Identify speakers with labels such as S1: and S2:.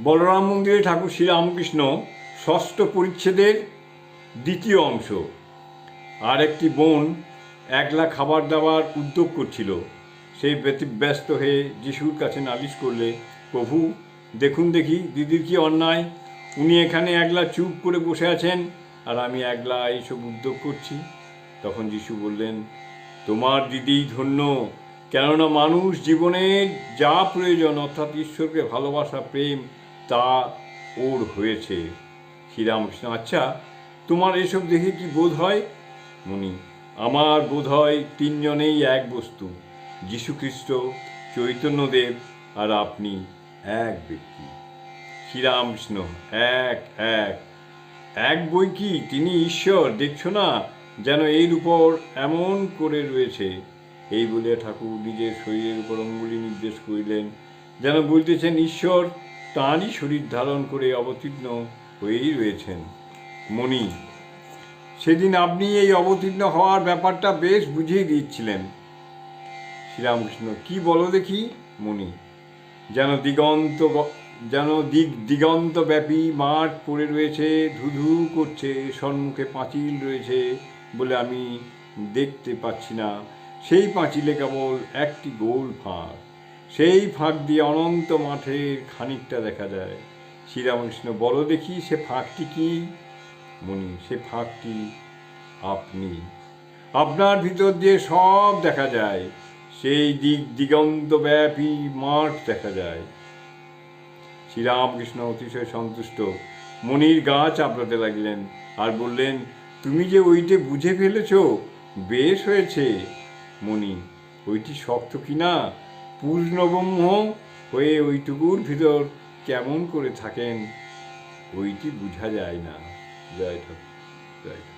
S1: বলরাম মন্দিরে ঠাকুর শ্রীরামকৃষ্ণ ষষ্ঠ পরিচ্ছেদের দ্বিতীয় অংশ। আর একটি বোন একলা খাবার দাবার উদ্যোগ করছিল। সেই ব্যতি- ব্যস্ত হয়ে যিশুর কাছে নালিশ করলে, প্রভু, দেখুন দেখি, দিদির কি অন্যায়? উনি এখানে একলা চুপ করে বসে আছেন আর আমি একলা এইসব উদ্যোগ করছি। তখন যিশু বললেন, তোমার দিদি ধন্য, কেননা মানুষ জীবনের যা প্রয়োজন, অর্থাৎ ঈশ্বরকে ভালোবাসা, প্রেম তা ওর হয়েছে। শ্রীরামকৃষ্ণ আচ্ছা তোমার এসব দেখে কি বোধ হয়? মুনি, আমার বোধ হয় তিনজনেই এক বস্তু, যীশুখ্রিস্ট, চৈতন্যদেব আর আপনি এক ব্যক্তি। শ্রীরামকৃষ্ণ এক এক। এক বই কি? তিনি ঈশ্বর, দেখছ না? যেন এর উপর এমন করে রয়েছে। এই বলে ঠাকুর নিজের শরীরের উপর অঙ্গুলি নির্দেশ করিলেন, যেন বলতেছেন, ঈশ্বর তাঁরই শরীর ধারণ করে অবতীর্ণ হয়েই রয়েছেন মণি। সেদিন আপনি এই অবতীর্ণ হওয়ার ব্যাপারটা বেশ বুঝিয়ে দিচ্ছিলেন শ্রীরামকৃষ্ণ, কি বলো দেখি মণি? যেন দিগন্ত যেন দিক দিগন্ত ব্যাপী মাঠ পড়ে রয়েছে, ধুধু করছে সম্মুখে পাঁচিল রয়েছে বলে আমি দেখতে পাচ্ছি না। সেই পাঁচিলে কেবল একটি গোল ফাঁক। সেই ফাঁক দিয়ে অনন্ত মাঠের খানিকটা দেখা যায়। শ্রীরামকৃষ্ণ, বলো দেখি সে ফাঁকটি কি? মণি সে ফাঁকটি আপনি। আপনার ভিতর দিয়ে সব দেখা যায়। সেই দিক দিগন্ত ব্যাপী মাঠ দেখা যায়। শ্রীরামকৃষ্ণ অতিশয় সন্তুষ্ট। মনির গা চাপড়াতে লাগলেন আর বললেন, তুমি যে ওইটে বুঝে ফেলেছ, বেশ হয়েছে। মণি ওইটি শক্ত কিনা? পূর্ণব্রহ্ম হয়ে ওইটুকুর ভিতর কেমন করে থাকেন ওইটি বোঝা যায় না। জয় ঠাকুর জয় ঠাকুর।